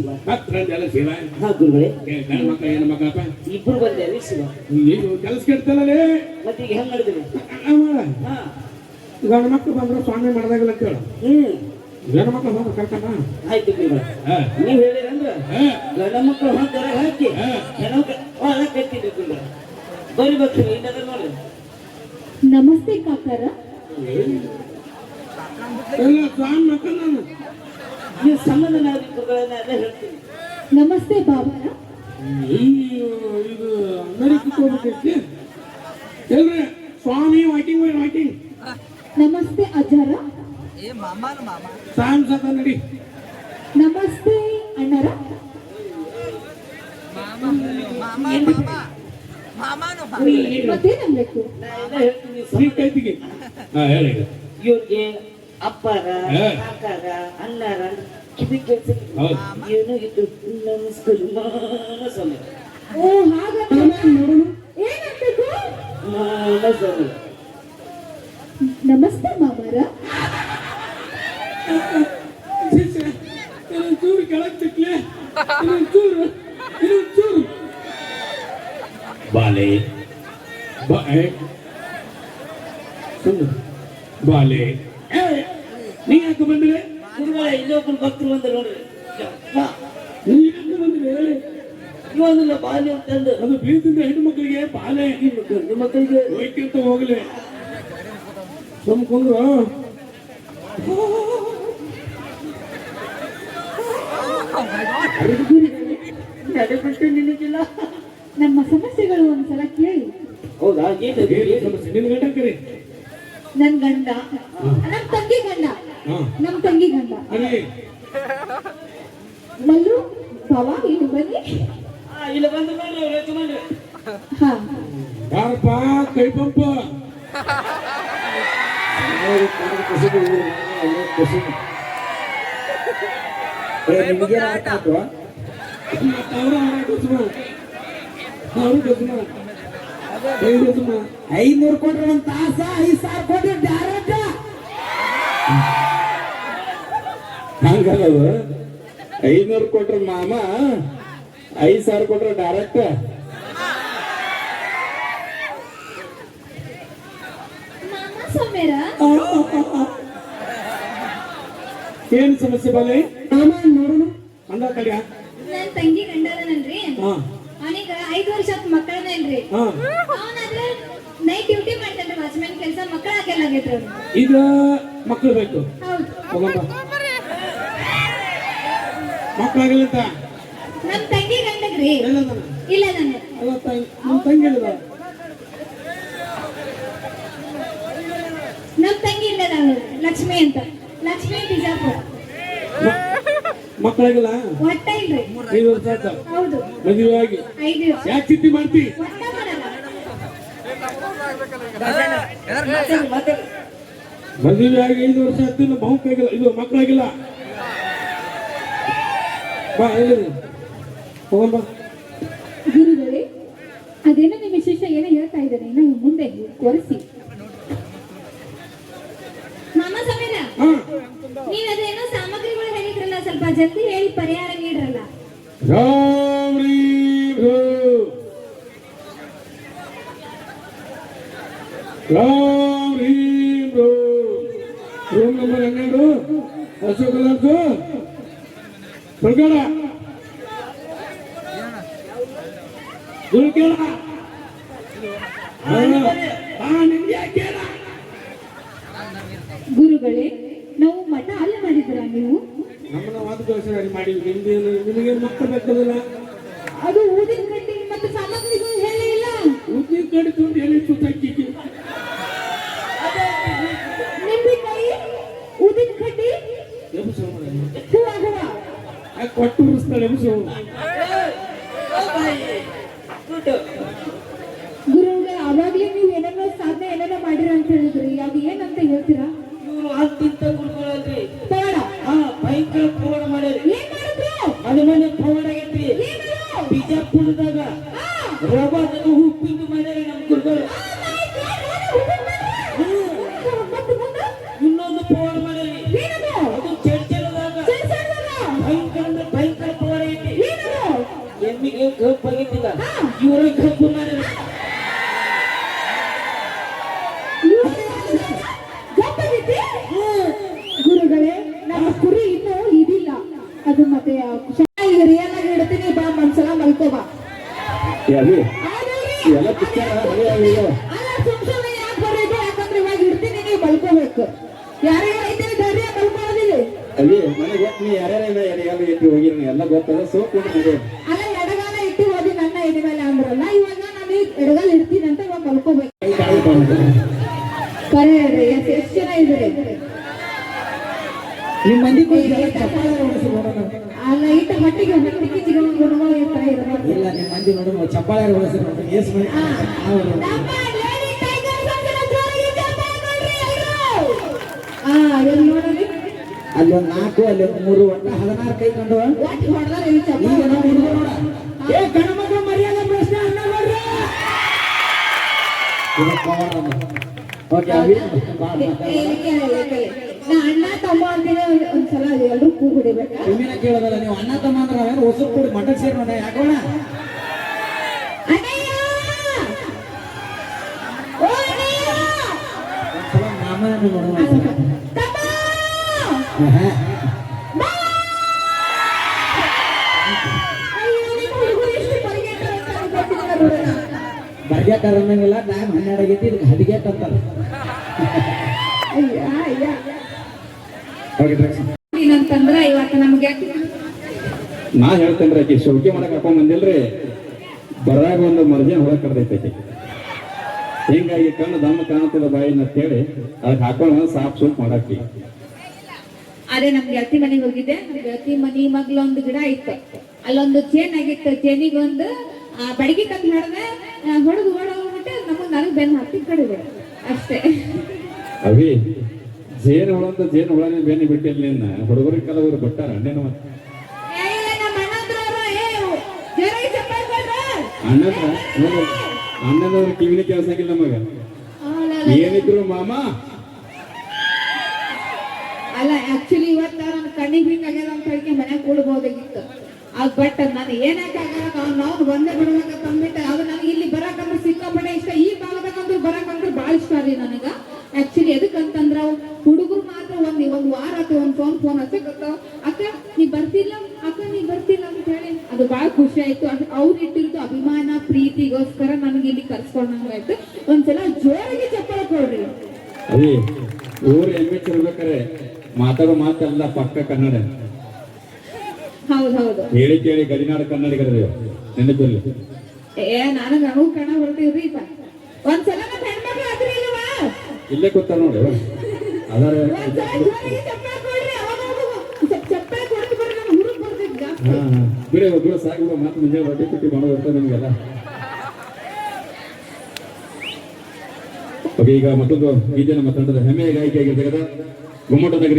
ಶಿವ. ಶಿವ. ಹಾ ಗುರುಗಳೇ. ಗಂಡ ಮಕ್ಕ ಇಬ್ರು ಶಿವ. ಈಗ ಕೆಲಸ ಕೆಡ್ತಲ್ಲೇ ಮತ್ತೆ ಈಗ ಹೆಂಗ್ ನಡೆದ್ರಿ? ಹಾ. ಗಂಡ ಮಕ್ಕಳು ಬಂದ್ರೆ ಸ್ವಾಮಿ ಮಾಡ್ದಾಗಲ್ಲ ಅಂತ ಹೇಳು ಹ್ಮ್. ಗಂಡ ಮಕ್ಕಳು ಹೋಗ ಕರ್ಕಮ್ಮ ಆಯ್ತು ಗುರುಗಳೇ. ನೀವು ಹೇಳಿರಂದ್ರ ಹಾ. ಗಂಡ ಮಕ್ಕಳು ಹೊಂದರ ಹಾಕಿ ಏನೋ ಒಳ ಕಟ್ಟಿದ್ರಿ ಗುರುಗಳೇ. ಬರಿ ಬರ್ತೀವಿ ಇಲ್ಲದ ನೋಡಿ ನಮಸ್ತೆ ಕಾಕಾರ. ಎಲ್ಲ ಸ್ವಾಮಿ ಮಕ್ಕಳು ನಾನು. ನೀವು ಸಂಬಂಧ ನಾಗರಿಕಗಳನ್ನ ಎಲ್ಲ ಹೇಳ್ತೀನಿ. ನಮಸ್ತೆ ಬಾಬಾ. ಅಯ್ಯೋ ಇದು ಅಮೆರಿಕಕ್ಕೆ ಹೋಗ್ಬೇಕೈತಿ ಎಲ್ರಿ ಸ್ವಾಮಿ ವಾಕಿಂಗ್ ವಾಕಿಂಗ್. ನಮಸ್ತೆ ಅಜ್ಜಾರ. ಸಾಯಂ ಸತ ನಡಿ. ನಮಸ್ತೆ ಅಣ್ಣರ. ಮತ್ತೇನನ್ಬೇಕು ಹೇಳ್ತೀನಿ ಇವ್ರಿಗೆ ಅಪ್ಪರ ಅಕ್ಕರ ಕಾಕಾರ ಅಣ್ಣರ ಕಿವಿ ಕೆಲಸ ಹೌದು. ಏನು ಇದು? ನಮಸ್ಕಾರ. ಮಾನಸಮೆ ಓ ಹಾಗಂದ್ರೆ ನೋಡೋಣ ನಮಸ್ತೆ ಮಾಮರ. ಚೂರು ಕೆಳಗೆ ತಿಕ್ಲೆ ಚೂರು ಚೂರು ಬಾಲೆ. ಬಾಲೆ ಏ, ನೀ ಯಾಕೆ ಬಂದ್ರೆ ಗುರುಗಳೇ ಇಲ್ಲೊಬ್ಬರು ಭಕ್ತರು ಬಂದ್ರು ನೋಡ್ರಿ. ನೀ ಯಾಕೆ ಬಂದ್ರೆ ಇವೊಂದಿಲ್ಲ ಬಾಲ್ಯ ಅಂತಂದು. ಅದು ಬೀಳ್ತಿದ್ದ ಹೆಣ್ಣು ಮಕ್ಕಳಿಗೆ ಬಾಲೆ ಮಕ್ಕಳಿಗೆ ಗಂಡು ಮಕ್ಕಳಿಗೆ ಹೋಯ್ಕಂತ ಹೋಗ್ಲಿ. ಸುಮ್ ಕುಂದ್ರು ಪ್ರಶ್ನೆ ನಿನಗಿಲ್ಲ. ನಮ್ಮ ಸಮಸ್ಯೆಗಳು ಒಂದ್ಸಲ ಕೇಳಿ. ಹೌದಾ? ಏನು ಸಮಸ್ಯೆ. ನಿನ್ ಗಂಡ ಕರಿ. ನನ್ ಗಂಡ. ನನ್ನ ತಂಗಿ ಗಂಡ. ನಮ್ ತಂಗಿ ಗಂಡ. ಮಲ್ಲು ಬಾವ ಇಲ್ಲಿ ಬನ್ನಿ. ಆ, ಇಲ್ಲ ಬಂದು ಹಾ. ಯಾರಪ್ಪ ಕೈ ಪಂಪ. ನಿಮಗೆ ಆಟ. ಕುಸುಮ ಐನೂರು ಕೊಟ್ರೆ ಒಂದ್ ತಾಸ ಐದ್ ಸಾವಿರ ಕೊಟ್ರೆ ಡೈರೆಕ್ಟ್ ಹಂಗಲ್ಲವ ಐನೂರು ಕೊಟ್ರ ಮಾಮ ಐದು ಸಾವಿರ ಕೊಟ್ರ ಡೈರೆಕ್ಟ್ ಏನ್ ಸಮಸ್ಯೆ ಬಾಲೆ? ನೋಡೋಣ. ಅಂದ ಕಡೆಯ ನನ್ ತಂಗಿ ಗಂಡಿ ಅದನಲ್ರಿ ಹಾ. ಅವನಿಗ ಐದು ವರ್ಷ ಹಾ. ಅವನಾದ್ರೆ ನೈಟ್ ಡ್ಯೂಟಿ ಮಾಡ್ತಾನ್ರಿ ವಾಚ್ಮ್ಯಾನ್ ಕೆಲಸ ಮಕ್ಕಳ ಹಾಕೆಲ್ಲಾಗೈತ್ರಿ ಅವ್ನು. ಈಗ ಮಕ್ಕಳು ಬೇಕು. ಹೌದು. ಹೋಗಮ್ಮ ಮಕ್ಕಳಾಗಿಲ್ಲ ಅಂತ ನಮ್ ತಂಗಿ ಗಂಡಗ್ರಿ. ಇಲ್ಲ ನಾನು. ಅಲ್ಲ ತಂಗಿ ನಿಮ್ ತಂಗಿ ಇಲ್ಲದ ನಮ್ ತಂಗಿ ಇಲ್ಲ ನಾನು. ಲಕ್ಷ್ಮಿ ಅಂತ. ಲಕ್ಷ್ಮಿ ಬಿಜಾಪುರ. ಮಕ್ಕಳಾಗಿಲ್ಲ? ಒಟ್ಟ ಇಲ್ರಿ. ಐದು ವರ್ಷ ಆಯ್ತ? ಹೌದು. ಮದುವೆ ಆಗಿ ಐದು ವರ್ಷ. ಯಾಕೆ ಚಿಂತೆ ಮಾಡ್ತಿ? ಒಟ್ಟ ಮಾಡಲ್ಲ. ಮಾತಾಡಿ ಮದುವೆ ಆಗಿ ಐದು ವರ್ಷ ಆಯ್ತು ಇನ್ನು ಬಹು ಇದು ಮಕ್ಕಳಾಗಿಲ್ಲ? ಬಾ. ಹೋಗೋಣ ಗುರುಗಳೇ ಅದೇನೋ ನಿಮ್ಮ ವಿಶೇಷ ಏನೋ ಹೇಳ್ತಾ ಇದ್ದಾರೆ ನಾವು ಮುಂದೆ ಕೊರೆಸಿ ಮಾಮ ಸಮೀರ ನೀವ್ ಅದೇನೋ ಸಾಮಗ್ರಿಗಳು ಹೇಳಿದ್ರಲ್ಲ ಸ್ವಲ್ಪ ಜಲ್ದಿ ಹೇಳಿ ಪರಿಹಾರ ನೀಡ್ರಲ್ಲ. ರಾಮ್ ರೀಂ ಹೋ. ರಾಮ್ ರೀಂ ಹೋ. ರೂಮ್ ನಂಬರ್ ಹನ್ನೆರಡು ಅಶೋಕ್ ನಿಮ್ಗೆ ಯಾಕೆ ಗುರುಗಳೇ ನಾವು ಮಠ ಅಲ್ಲ ಮಾಡಿದ್ರ ನೀವು? ನಮ್ಮನ್ನ ವಾದ ಮಾಡಿ ನಿಮ್ಗೆ ನಿಮಗೆ ಮಕ್ಕಳು ಬೇಕಾದಲ್ಲ ಅದು ಊದಿನ ಕಟ್ಟಿ ಮತ್ತು ಸಾಮಗ್ರಿಗಳು ಹೇಳೇ ಇಲ್ಲ. ಉದ್ದಿ ಕಡಿತುಂಡು ಹೇಳಿ ಸುತ್ತಾಕಿ ಕೈ ಊದಿನ ಕಟ್ಟಿ ಕೊಟ್ಟು ಉರಿಸ್ತಾಳೆ ದುಡ್ಡು ಗುರುಗಳೇ ಅವಾಗ್ಲೇ ನೀವು ಏನೇನೋ ಸಾಧನೆ ಏನೇನೋ ಮಾಡಿರ ಅಂತ ಹೇಳಿದ್ರಿ. ಅದು ಏನಂತ ಹೇಳ್ತೀರಾ? ಇವ್ರು ಹತ್ತಿಂತ ಗುರುಗಳಲ್ರಿ. ಬೇಡ ಆ ಭಯಂಕರ ಪವಾಡ ಮಾಡ್ಯಾರಿ. ಏನ್ ಮಾಡಿದ್ರು? ಮನೆ ಮನೆ ಪವಾಡ ಆಗೈತ್ರಿ. ಬಿಜಾಪುರದಾಗ ರವಾದ ಉಪ್ಪಿಂದು ಮಾಡ್ಯಾರ ನಮ್ ಗುರುಗಳು. ಆಗಿದ್ದಿಲ್ಲ ಇವ್ರ ಮಾಡ್ಯಾರ ಗೊತ್ತಾಗಿದ್ದೆ? ಗುರುಗಳೇ ನಮ್ಮ ಕುರಿ ಇನ್ನೂ ಇದಿಲ್ಲ. ಅದು ಮತ್ತೆ ಚೆನ್ನಾಗಿ ರಿಯಲ್ ಆಗಿ ಇಡ್ತೀನಿ ಬಾ ಒಂದ್ಸಲ ಮಲ್ಕೋ ಬಾ. ಅವಿ ಆಗಲ್ರಿ? ಎಲ್ಲ ಪಿಕ್ಚರ್ ಹಳೆ ಅಲ್ಲ ಸುಮ್ ಸುಮ್ನೆ ಯಾಕೆ ಯಾಕಂದ್ರೆ ಇವಾಗ ಇಡ್ತೀನಿ ನೀವು ಮಲ್ಕೋಬೇಕು. ಯಾರ್ಯಾರು ಐತೆ ಧೈರ್ಯ ಮಲ್ಕೊಳ್ಳೋದಿಲ್ಲ. ಅಲ್ಲಿ ನನಗೆ ಗೊತ್ತು ನೀ ಯಾರ್ಯಾರ ಎಲ್ಲ ಹೋಗಿರಿ ಎಲ್ಲ ಗೊತ್ತದ ಸೋಪ್ ನಡಿ ಅಲ್ಲ ಎಡಗಾಲ ಇಟ್ಟು ಹೋದಿ ನನ್ನ ಎದೆ ಮೇಲೆ ಅಂದ್ರಲ್ಲ ಇವಾಗ ನಾನು ಎಡಗಾಲ ಇಡ್ತೀನಿ ಅಂತ ಇವಾಗ ಮಲ್ಕೋಬೇಕು. ಕರೆ ಹೇಳ್ರಿ ಎಷ್ಟು ಎಷ್ಟು ಜನ ಇದ್ರಿ ನಿಮ್ಮ ಮಂದಿ ಅಲ್ಲ ಇಟ್ಟ ಮಟ್ಟಿಗೆ ಗುಣಗಳು ಇರ್ತಾ ಇರಬೇಕು ಇಲ್ಲ ನಿಮ್ಮ ಮಂದಿ ನೋಡು ಚಪ್ಪಾಳೆ ಹೊಡಿಸಿ ನೋಡೋಣ ಎಸ್ ಮಂದಿ ನಾವು ಎಲ್ಲಿ ನೋಡಲಿ ಅಲ್ಲೊಂದು ನಾಲ್ಕು ಅಲ್ಲೊಂದು ಮೂರು ಒಟ್ಟ ಹದಿನಾರು ಕೈ ಕಂಡು ಈಗ ಚಪ್ಪಾಳೆ. ನಾವು ಹುಡುಗ ನೋಡ. ಏ ಗಣಮಕ್ಳು ಅಣ್ಣ ತಮ್ಮ ಅಂತೀನಿ ಒಂದ್- ಒಂದ್ಸಲ ಎಲ್ಲರೂ ಕೂ ಹೊಡಿಬೇಕು ನಿಮ್ಮಿನ ಕೇಳೋದಲ್ಲ ನೀವು ಅಣ್ಣ ತಮ್ಮ ಅಂದ್ರೆ ನಾವೇನು ಹೊಸ ಕೂಡಿ ಮಟನ್ ಸೇರಿ ನೋಡ ಯಾಕೋಣ ಮಾಮನ ನೋಡೋಣ ಬರ್ಗ್ಯಾಟ ಅನ್ನಂಗಿಲ್ಲ ಟೈಮ್ ಹನ್ನೆರಡು ಆಗೈತಿ ಇದಕ್ಕೆ ಹದಿಗೆಟ್ ಅಂತಾರೆ. ಏನಂತಂದ್ರ ಇವತ್ತು ನಮ್ಗೆ ನಾ ಹೇಳ್ತೇನ್ರಿ ಆಕಿ ಶೌಕಿ ಮಾಡಕ್ ಹಾಕೊಂಡ್ ಬಂದಿಲ್ರಿ. ಬರಾಗ ಒಂದು ಮರ್ಜಿ ಹೊರ ಕಡ್ದೈತಿ ಆಕಿ. ಹಿಂಗಾಗಿ ಕಣ್ಣು ದಮ್ಮ ಕಾಣುತ್ತದ ಬಾಯಿನ ಅಂತೇಳಿ ಅದಕ್ಕೆ ಹಾಕೊಂಡು ಸಾಫ್ ಸೂಪ್ ಮಾಡಾಕಿ. ಅದೇ ನಮ್ಗೆ ಗೆಳತಿ ಮನೆಗೆ ಹೋಗಿದ್ದೆ. ನಮ್ಗೆ ಗೆಳತಿ ಮನಿ ಮಗ್ಲೊಂದು ಗಿಡ ಇತ್ತು. ಅಲ್ಲೊಂದು ಚೇನ್ ಆಗಿತ್ತು. ಚೇನಿಗೊಂದು ಆ, ಬಡಗಿ ಕತ್ ಹಿಡ್ದೆ ಹೊಡೆದು ಓಡೋಗ್ಬಿಟ್ಟು ನಮಗೆ ನನಗೆ ಬೆನ್ನು ಹತ್ತಿ ಕಡಿದೆ. ಅಷ್ಟೇ. ಅವಿ ಜೇನು ಹುಳ ಅಂತ ಜೇನು ಹುಳನೇ ಬೇನೆ ಬಿಟ್ಟಿಲ್ಲ ನಿನ್ನ. ಹುಡುಗರಿಗೆ ಕೆಲವರು ಬಿಟ್ಟಾರ ಅಣ್ಣನ ಮತ್ತೆ? ಏ, ನಮ್ಮ ಅಣ್ಣ ಹತ್ರ ಅವ್ರು, ಏ, ಜೋರಾಗಿ ಚಪ್ಪಾಳೆ ಕೊಡ್ರು. ಅಣ್ಣದ್ರ ನೋಡು ಅಣ್ಣನವ್ರ ಕಿವಿನ ಕೇಳ್ಸಂಗಿಲ್ಲ ನಮಗ. ಆ, ಲ- ಲ- ಏನಿದ್ರು ಮಾಮ? ಅಲ್ಲ ಆಕ್ಚುಲಿ ಇವತ್ತ ನನ್ನ ಕಣ್ಣಿಗೆ ಹಿಂಗ ಆಗ್ಯದ ಅಂತ ಹೇಳಿ ಮನ್ಯಾಗ ಕೂಡ್ಬೋದಾಗಿತ್ತು. ಅದ್ ಬಟ್ ನಾನು ಏನಾಕಾಗಲ್ಲ ನಾವು ಒಂದೇ ಬಿಡುವಾಗ ತಂದ್ಬಿಟ್ಟೆ. ಅದು ನನಗೆ ಇಲ್ಲಿ ಬರಕಂದ್ರೆ ಸಿಕ್ಕಾಪಟ್ಟೆ ಇಷ್ಟ. ಈ ಭಾಗದಾಗಂದ್ರೆ ಬರಕಂದ್ರೆ ಭಾಳ ಇಷ್ಟ ರೀ ನನಗ. ಆಕ್ಚುಲಿ ಎದಕ್ಕಂತಂದ್ರ ಹುಡುಗರು ಮಾತ್ರ ಒಂದ್ ಒಂದ್ ವಾರ ಅಥವಾ ಒಂದ್ ಫೋನ್ ಫೋನ್ ಹಚ್ಚಕತ್ತಾವ ಅಕ್ಕ, ನೀ ಬರ್ತಿಲ್ಲ? ಅಕ್ಕ, ನೀ ಬರ್ತಿಲ್ಲ ಅಂತ ಹೇಳಿ. ಅದು ಬಹಳ ಖುಷಿ ಆಯ್ತು. ಅವ್ರು ಇಟ್ಟಿರ್ತು ಅಭಿಮಾನ, ಪ್ರೀತಿಗೋಸ್ಕರ ನನಗೆ ಇಲ್ಲಿ ಕರ್ಸ್ಕೊಂಡಂಗಾಯ್ತು ಒಂದ್ಸಲ ಜೋರಾಗಿ ಚಪ್ಪಳ ಕೊಡ್ರಿ. ಊರ್ ಇರ್ಬೇಕಾರೆ ಮಾತಾಡೋ ಮಾತಲ್ಲ ಪಕ್ಕ ಕನ್ನಡ. ಹೌದ್ ಹೌದು. ಹೇಳಿ ಕೇಳಿ ಗಡಿನಾಡ ಕನ್ನಡಿಗರೇ ನೆನಪಿಲ್ಲ ಏ ನಾನು ನನಗೂ ಕಣ ಹೊರಟಿವ್ರಿ ಒಂದ್ಸಲ ನಮ್ಮ ಹೆಣ್ಮಕ್ಳು ಅದ್ರಿ ಇಲ್ವಾ ಇಲ್ಲೇ ಕೂತಾರ ನೋಡಿ. ಅದಾರ ಬಿಡಿ ಒಬ್ಬರು ಸಾಕು ಬಿಡು ಮತ್ತೆ ಮುಂಜಾನೆ ರೊಟ್ಟಿ ಕುಟ್ಟಿ ಮಾಡೋದು ಇರ್ತದೆ ನಿಮಗೆಲ್ಲ. ಓಕೆ ಈಗ ಮತ್ತೊಂದು ಈ ನಮ್ಮ ತಂಡದ ಹೆಮ್ಮೆಯ ಗಾಯಕಿಯಾಗಿರ್ತಕ್ಕಂಥ ಗುಮ್ಮಟ ನಗರಿ